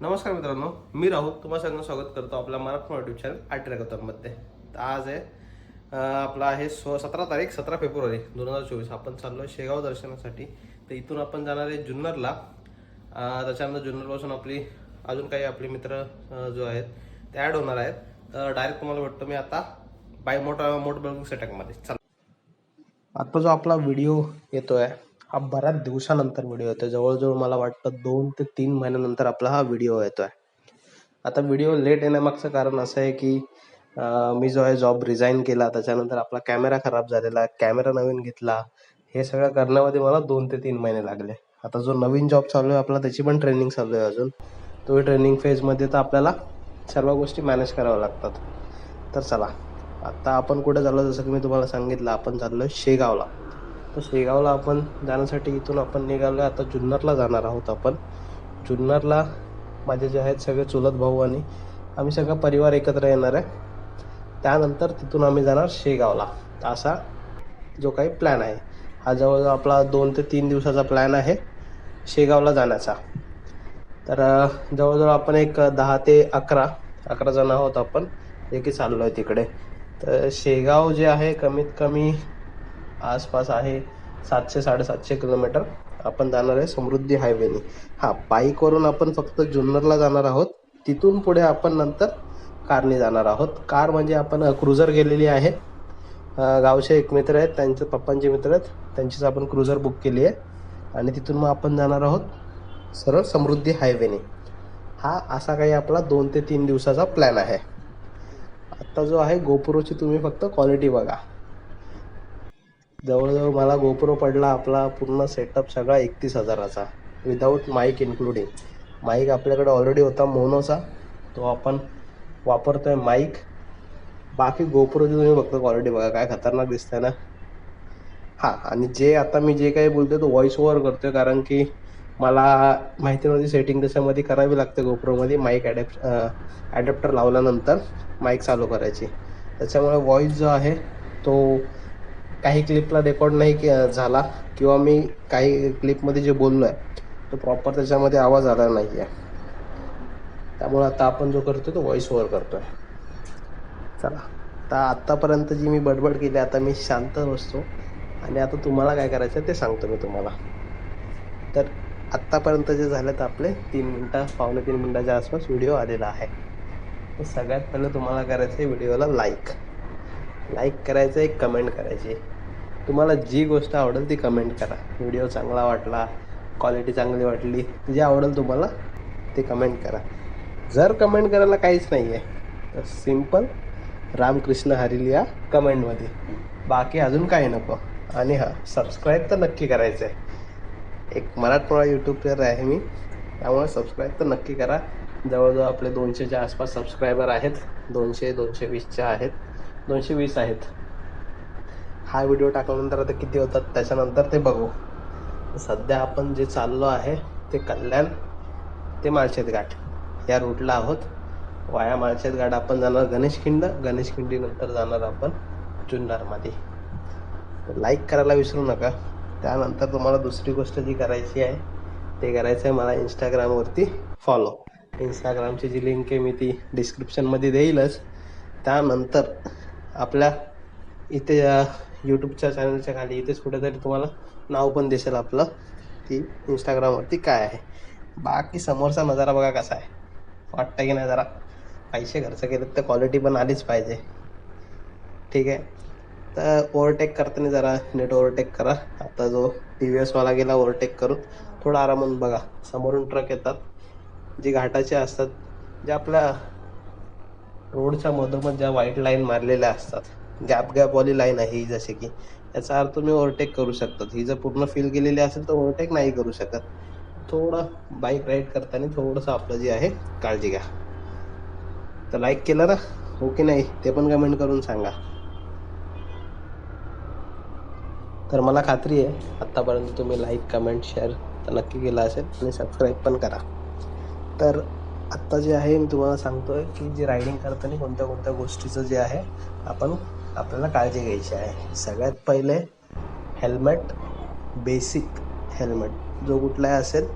नमस्कार मित्रांनो मी राहुल. तुम्हा सगळ्यांना स्वागत करतो आपल्या मराठी युट्यूब चॅनल आठमध्ये. तर आज आहे आपला आहे सो सतरा तारीख सतरा फेब्रुवारी दोन हजार चोवीस. आपण चाललो आहे शेगाव दर्शनासाठी. तर इथून आपण जाणार आहे जुन्नरला. त्याच्यानंतर जुन्नरपासून आपली अजून काही आपले मित्र जो आहेत ते ॲड होणार आहेत. तर डायरेक्ट तुम्हाला भेटतो मी आता बाय मोठा मोठ ब्लॉगिंग सेटअपमध्ये चला. आता जो आपला व्हिडिओ येतो आहे हा बऱ्याच दिवसानंतर व्हिडिओ येतोय. जवळजवळ मला वाटतं दोन ते तीन महिन्यानंतर आपला हा व्हिडिओ येतोय. आता व्हिडिओ लेट येण्यामागचं कारण असं आहे की मी जो आहे जॉब रिझाईन केला. त्याच्यानंतर आपला कॅमेरा खराब झालेला कॅमेरा नवीन घेतला. हे सगळं करण्यामध्ये मला दोन ते तीन महिने लागले. आता जो नवीन जॉब चालू आहे आपला त्याची पण ट्रेनिंग चालू आहे अजून. तो ट्रेनिंग फेजमध्ये तर आपल्याला सर्व गोष्टी मॅनेज कराव्या लागतात. तर चला आता आपण कुठे चाललो जसं की मी तुम्हाला सांगितलं आपण चाललो शेगावला. तर शेगावला आपण जाण्यासाठी इथून आपण निघालो आता जुन्नरला जाणार आहोत आपण. जुन्नरला माझे जे आहेत सगळे चुलत भाऊ आणि आम्ही सगळा परिवार एकत्र येणार आहे. त्यानंतर तिथून आम्ही जाणार शेगावला. असा जो काही प्लॅन आहे. हा जवळजवळ आपला दोन ते तीन दिवसाचा प्लॅन आहे शेगावला जाण्याचा. तर जवळजवळ आपण एक दहा ते अकरा अकरा जण आहोत आपण. जे की चाललो आहे तिकडे. तर शेगाव जे आहे कमीत कमी आसपास आहे सातशे साडेसातशे किलोमीटर. आपण जाणार आहे समृद्धी हायवेने. हां बाईकवरून आपण फक्त जुन्नरला जाणार आहोत. तिथून पुढे आपण नंतर कारने जाणार आहोत. कार म्हणजे आपण क्रुझर गेलेली आहे. गावचे एक मित्र आहेत त्यांचे पप्पांचे मित्र आहेत. त्यांचीच आपण क्रुझर बुक केली आहे. आणि तिथून मग आपण जाणार आहोत सरळ समृद्धी हायवेने. हा असा काही आपला दोन ते तीन दिवसाचा प्लॅन आहे. आत्ता जो आहे गोपुरोची तुम्ही फक्त क्वालिटी बघा. जवळजवळ मला गोप्रो पडला आपला पूर्ण सेटअप सगळा एकतीस हजाराचा विदाऊट माईक इन्क्लुडिंग माईक आपल्याकडे ऑलरेडी होता मोनोचा तो आपण वापरतोय माईक बाकी गोप्रोची तुम्ही फक्त क्वालिटी बघा काय खतरनाक दिसतंय ना. हां आणि जे आता मी जे काही बोलतोय तो व्हॉइस ओव्हर करतोय कारण की मला माहिती नव्हती सेटिंग त्याच्यामध्ये करावी लागते गोप्रोमध्ये माईक ॲडॅप्ट ॲडॅप्टर लावल्यानंतर माईक चालू करायची. त्याच्यामुळे व्हॉइस जो आहे तो काही क्लिपला रेकॉर्ड नाही झाला किंवा मी काही क्लिपमध्ये जे बोललो आहे तो प्रॉपर त्याच्यामध्ये आवाज आला नाही आहे त्यामुळे आता आपण जो करतोय तो व्हॉइस ओव्हर करतोय. चला. आता आत्तापर्यंत जी मी बडबड केली आता मी शांत बसतो. आणि आता तुम्हाला काय करायचं ते सांगतो मी तुम्हाला. तर आत्तापर्यंत जे झालं तर आपले तीन मिनटं पावणे तीन मिनटाच्या आसपास व्हिडिओ आलेला आहे. तर सगळ्यात पहिलं तुम्हाला करायचं आहे व्हिडिओला लाईक लाईक करायचं एक कमेंट करायची. तुम्हाला जी गोष्ट आवडेल ती कमेंट करा. व्हिडिओ चांगला वाटला क्वालिटी चांगली वाटली जे आवडेल तुम्हाला ते कमेंट करा. जर कमेंट करायला काहीच नाही आहे तर सिंपल रामकृष्ण हरील या कमेंटमध्ये बाकी अजून काही नको. आणि हां सबस्क्राईब तर नक्की करायचं आहे एक मराठमोळा यूट्यूबर आहे मी त्यामुळे सबस्क्राईब तर नक्की करा. जवळजवळ आपले दोनशेच्या आसपास सबस्क्रायबर आहेत. दोनशे दोनशे वीसच्या आहेत. दोनशे वीस आहेत. हा व्हिडिओ टाकल्यानंतर आता किती होतात त्याच्यानंतर ते बघू. सध्या आपण जे चाललो आहे ते कल्याण ते माळशेत घाट. या रूटला आहोत. वाया माळशेत घाट आपण जाणार गणेशखिंड गणेशखिंडीनंतर जाणार आपण जुन्नरमध्ये. लाईक करायला विसरू नका. त्यानंतर तुम्हाला दुसरी गोष्ट जी करायची आहे ते करायचं आहे मला इंस्टाग्रामवरती फॉलो इंस्टाग्रामची जी लिंक आहे मी ती डिस्क्रिप्शनमध्ये देईलच. त्यानंतर आपल्या इथे यूट्यूबच्या चॅनलच्या खाली इथेच कुठेतरी तुम्हाला नाव पण दिसेल आपलं की इंस्टाग्रामवरती काय आहे. बाकी समोरचा नजारा बघा कसा आहे. वाटतं की नाही जरा. पैसे खर्च केलेत तर क्वालिटी पण आलीच पाहिजे. ठीक आहे. तर ओव्हरटेक करताना जरा नीट ओव्हरटेक करा. आता जो टी व्ही एसवाला गेला ओव्हरटेक करून थोडा आरामात बघा. समोरून ट्रक येतात. जे घाटाचे असतात जे आपल्या रोडच्या मधोमध ज्या व्हाईट लाईन मारलेल्या असतात गॅप गॅपवाली लाईन आहे ही जसे की याचा अर्थ तुम्ही ओव्हरटेक करू शकतात. ही जर पूर्ण फिल केलेली असेल तर ओव्हरटेक नाही करू शकत. थोडं बाईक राईड करताना थोडंसं आपलं जे आहे काळजी घ्या. तर लाईक केलं ना? हो की नाही? ते पण कमेंट करून सांगा. तर मला खात्री आहे आत्तापर्यंत तुम्ही लाईक कमेंट शेअर तर नक्की केलं असेल आणि सबस्क्राईब पण करा. तर आत्ता जे आहे मी तुम्हाला सांगतोय की जे रायडिंग करताना कोणत्या कोणत्या गोष्टीचं जे आहे आपण आपल्याला काळजी घ्यायची आहे. सगळ्यात पहिले हेल्मेट बेसिक हेल्मेट जो कुठलाही असेल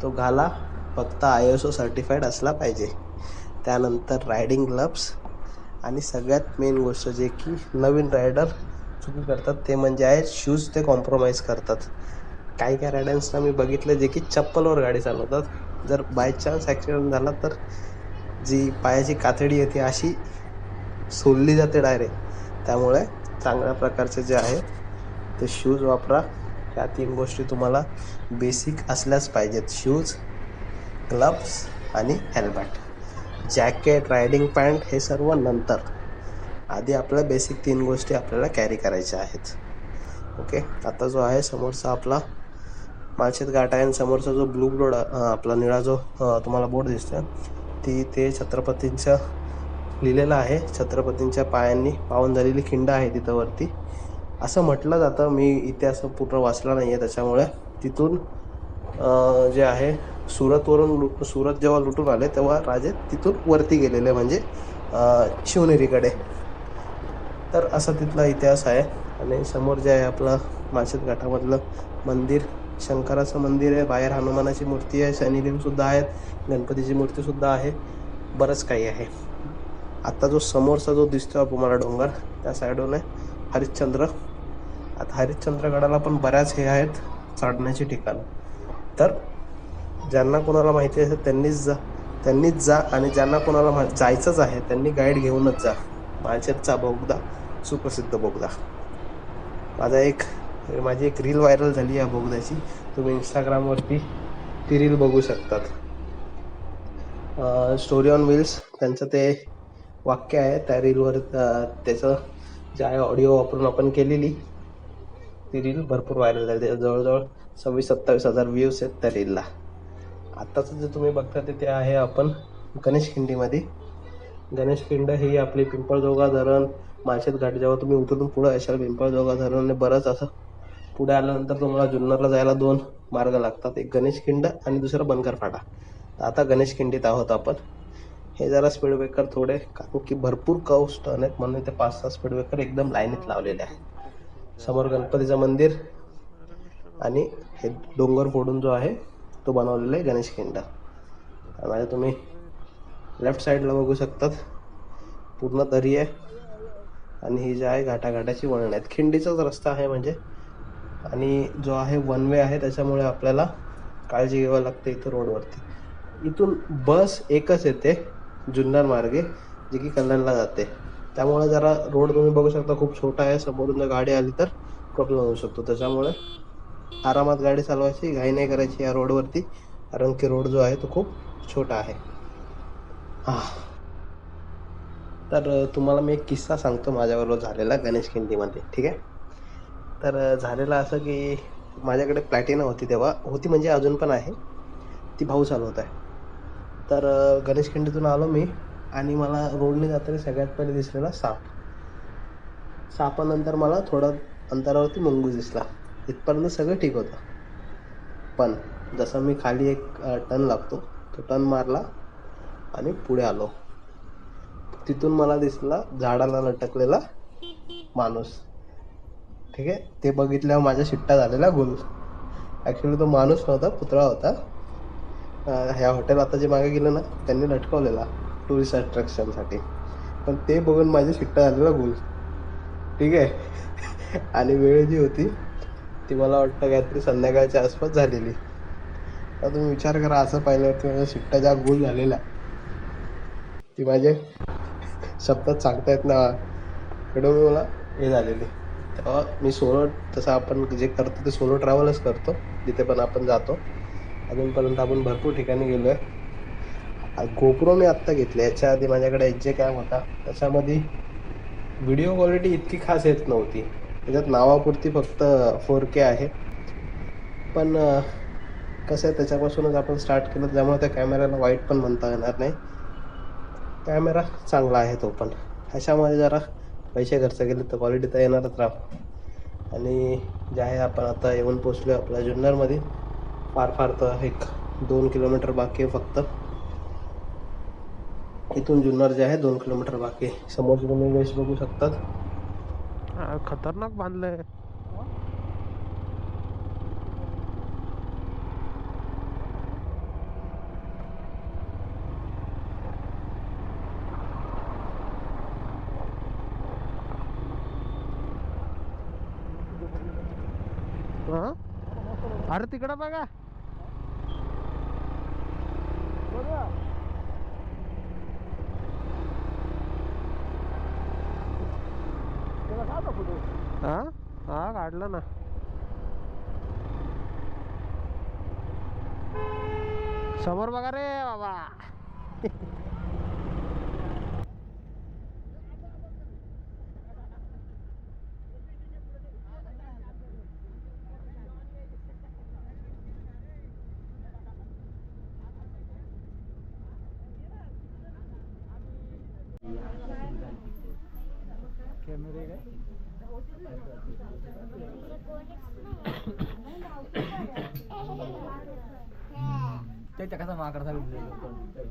तो घाला. फक्त आय एस ओ सर्टिफाईड असला पाहिजे. त्यानंतर रायडिंग ग्लब्स आणि सगळ्यात मेन गोष्ट जे की नवीन रायडर चुकी करतात ते म्हणजे आहे शूज ते कॉम्प्रोमाइज करतात. काही काही रायडर्सना मी बघितलं जे की चप्पलवर गाडी चालवतात. जर बाय चान्स ॲक्सिडेंट झाला तर जी पायाची कातडी आहे ती अशी सोलली जाते डायरेक्ट त्यामुळे चांगल्या प्रकारचे जे आहे ते शूज वापरा. या तीन गोष्टी तुम्हाला बेसिक असल्याच पाहिजेत. शूज ग्लव्स आणि हेल्मेट जॅकेट रायडिंग पॅन्ट हे सर्व नंतर. आधी आपल्या बेसिक तीन गोष्टी आपल्याला कॅरी करायच्या आहेत. ओके आता जो आहे समोरचा आपला माळशेत घाट आहे आणि समोरचा जो ब्लू बोर्ड आपला निळा जो तुम्हाला बोर्ड दिसतोय ती ते छत्रपतींच्या लिहिलेलं आहे. छत्रपतींच्या पायांनी पावन झालेली खिंड आहे तिथं वरती असं म्हटलं जातं मी इतिहास पूर्ण वाचला नाही आहे त्याच्यामुळे तिथून जे आहे सुरतवरून लुट सुरत जेव्हा लुटून आले तेव्हा राजे तिथून वरती गेलेले म्हणजे शिवनेरीकडे. तर असा तिथला इतिहास आहे. आणि समोर जे आहे आपलं माळशेत घाटामधलं मंदिर शंकराचं मंदिर आहे बाहेर हनुमानाची मूर्ती आहे शनिदेवसुद्धा आहेत गणपतीची मूर्तीसुद्धा आहे बरंच काही आहे. आता जो समोरचा जो दिसतो आपण डोंगर त्या साईडून आहे हरिश्चंद्र. आता हरिश्चंद्रगडाला पण बऱ्याच हे आहेत चढण्याची ठिकाणं. तर ज्यांना कोणाला माहिती असेल त्यांनीच जा त्यांनीच जा आणि ज्यांना कोणाला मा जायचंच आहे त्यांनी गाईड घेऊनच जा. माळशेतचा बोगदा सुप्रसिद्ध बोगदा माझा एक माझी एक रील व्हायरल झाली या बोगद्याची. तुम्ही इंस्टाग्रामवरती ती रील बघू शकतात. स्टोरी ऑन व्हील्स त्यांचं ते वाक्य आहे. त्या रीलवर त्याचं जे आहे ऑडिओ वापरून आपण केलेली ती रील भरपूर व्हायरल झाली. त्याच्यात जवळजवळ सव्वीस सत्तावीस हजार व्ह्यूज आहेत त्या रीलला आत्ताचं जे तुम्ही बघता ते ते आहे आपण गणेश खिंडीमध्ये. गणेश खिंड ही आपली पिंपळजोगा धरण माळशेत घाट जेव्हा तुम्ही उतरून पुढं असाल पिंपळजोगा धरण आणि बरंच असं पुढे आल्यानंतर तुम्हाला जुन्नरला जायला दोन मार्ग लागतात. एक गणेश खिंड आणि दुसरा बनकर फाटा तर आता गणेश खिंडीत आहोत आपण. हे जरा स्पीड ब्रेकर थोडे कारण की भरपूर कौस टर्न आहेत म्हणून ते पाच सहा स्पीड ब्रेकर एकदम लाईनीत लावलेले आहेत. समोर गणपतीचं मंदिर आणि हे डोंगर फोडून जो आहे तो बनवलेला आहे गणेश खिंड. माझ्या तुम्ही लेफ्ट साईडला बघू शकतात. पूर्ण दरी आहे. आणि ही जी आहे घाटाघाटाची वळण आहेत. खिंडीचाच रस्ता आहे म्हणजे आणि जो आहे वन वे आहे त्याच्यामुळे आपल्याला काळजी घ्यावी लागते इथं रोडवरती इथून बस एकच येते जुन्नर मार्गे जे की कल्याणला जाते. त्यामुळे जरा रोड तुम्ही बघू शकता खूप छोटा आहे. समोरून जर गाडी आली तर प्रॉब्लेम होऊ शकतो. त्याच्यामुळे आरामात गाडी चालवायची घाई नाही करायची या रोडवरती कारण की रोड जो आहे तो खूप छोटा आहे. हा. तर तुम्हाला मी एक किस्सा सांगतो माझ्याबरोबर झालेला गणेश खिंडीमध्ये. ठीक आहे? तर झालेलं असं की माझ्याकडे प्लॅटिना होती तेव्हा. होती म्हणजे अजून पण आहे. ती भाऊ चालवत आहे. तर गणेशखिंडीतून गणेश खिंडीतून आलो मी आणि मला रोडने जाताना सगळ्यात पहिले दिसलेला साप. सापानंतर मला थोडं अंतरावरती मुंगूस दिसला. इथपर्यंत सगळं ठीक होतं. पण जसं मी खाली एक टन लागतो तो टन मारला आणि पुढे आलो. तिथून मला दिसला झाडाला लटकलेला माणूस. ठीक आहे? ते बघितल्यावर माझ्या शिट्टा झालेला गुल ॲक्च्युली तो माणूस नव्हता पुतळा होता. ह्या हॉटेल आता जे मागे गेलं ना त्यांनी लटकवलेला टुरिस्ट अट्रॅक्शनसाठी पण ते बघून माझी शिट्टा झालेला गुल ठीक आहे? आणि वेळ जी होती ती मला वाटतं काहीतरी संध्याकाळच्या आसपास झालेली. आता तुम्ही विचार करा असं पाहिल्यावरती माझ्या शिट्टा ज्या गुल झालेल्या ती माझे शब्दात सांगता येत ना एवढं मला हे झालेली. तेव्हा मी सोलो तसं आपण जे करतो ते सोलो ट्रॅव्हलच करतो जिथे पण आपण जातो. अजूनपर्यंत आपण भरपूर ठिकाणी गेलो आहे. गोप्रो मी आत्ता घेतले याच्या आधी माझ्याकडे एच जे कॅम होता त्याच्यामध्ये व्हिडिओ क्वालिटी इतकी खास येत नव्हती. त्याच्यात नावापुरती फक्त फोर के आहे. पण कसं आहे त्याच्यापासूनच आपण स्टार्ट केलं त्यामुळे त्या कॅमेऱ्याला वाईट पण म्हणता येणार नाही. कॅमेरा चांगला आहे तो पण. ह्याच्यामध्ये जरा पैसे खर्च केले तर क्वालिटी तर येणारच राह आणि जे आहे आपण आता येऊन पोचलो आपल्या जुन्नरमध्ये. फार फार तर एक दोन किलोमीटर बाकी आहे फक्त. इथून जुन्नर जे आहे दोन किलोमीटर बाकी समोर तुम्ही वेस्ट बघू शकतात. खतरनाक खतरनाक बांधलंय. हा अरे तिकडं बघा हा हा काढलं ना समोर बघा रे बाबा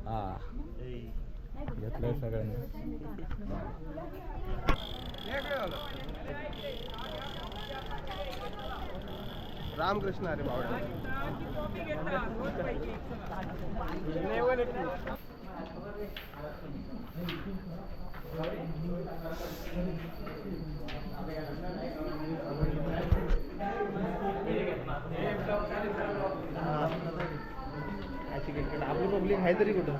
हा. घेतलंय सगळ्यांनी. रामकृष्ण अरे बावडा आपली पब्लिक आहे तरी कुठं?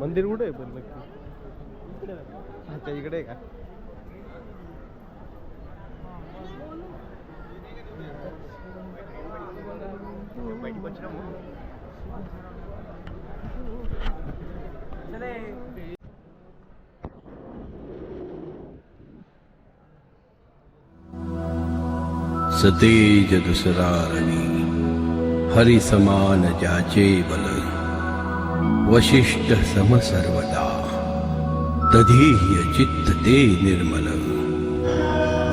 मंदिर कुठे आहे पण नक्की? अच्छा इकडे आहे का? सतेज दुसरारणी हरि समान जाचे बल वशिष्ठ सम सर्वदा तधीह्य चित्त ते निर्मल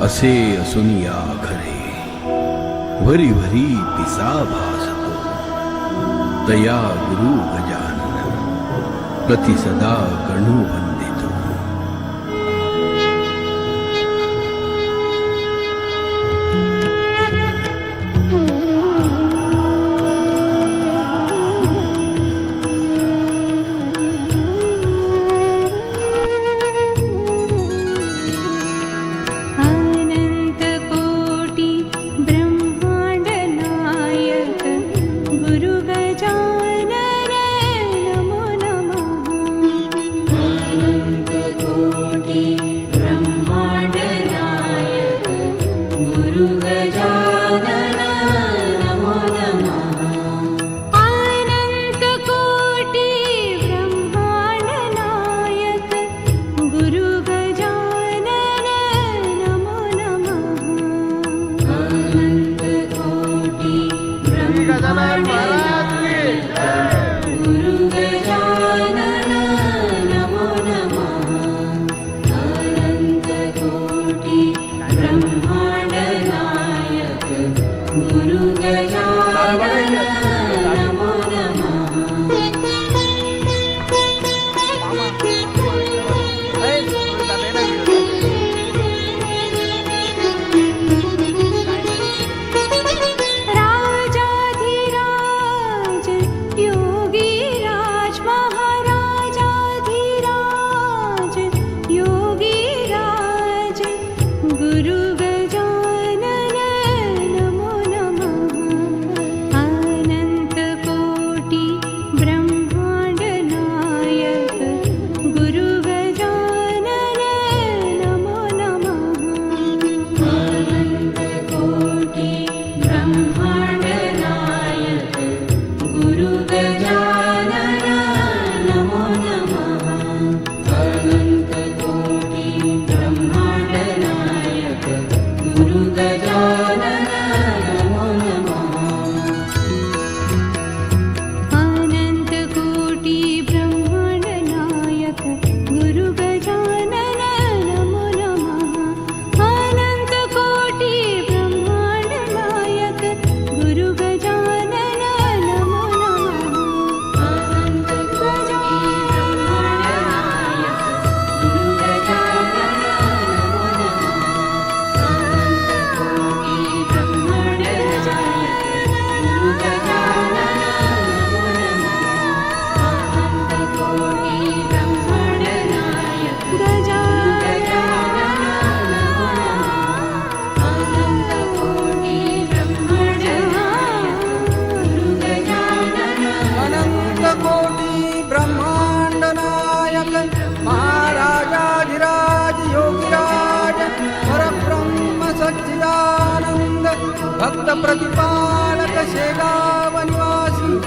असे असुनिया खरे। पिसा भासतो तया गुरु गजानन प्रतिसदा गणू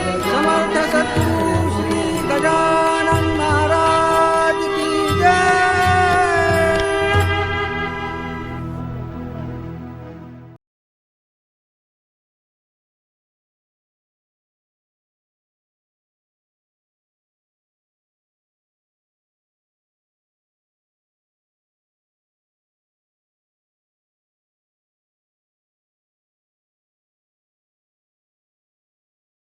Some